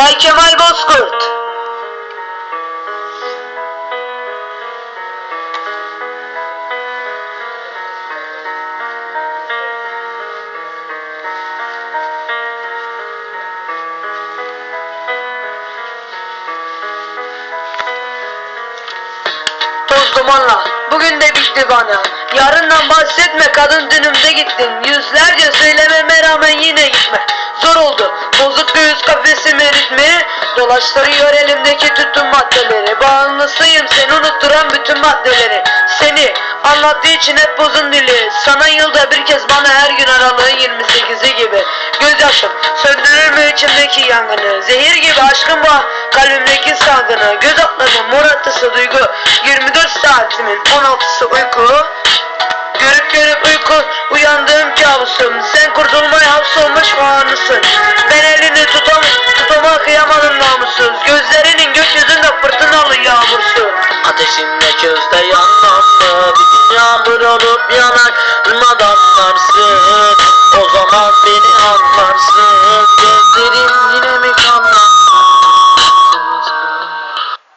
Bay Kemal Bozkurt. Dumanla. Bugün de bitti bana. Yarından bahsetme kadın dünümde gittin. Yüzlerce söylememe rağmen yine gitme Zor oldu bozuk göğüs kafesimi ritmi Dolaştırıyor elimdeki tütün maddeleri. Bağımlısıyım seni unutturan bütün maddeleri. Seni anlattığı için hep bozun dili Sana yılda bir kez bana her gün aralığın 28'i gibi. Gözyaşım söndürür mü içimdeki yangını? Zehir gibi aşkın var kalbimdeki salgını Göz atladım mor duygu. 24 saatimin 16'sı uyku yanmam mı? Bir gün yağmur olup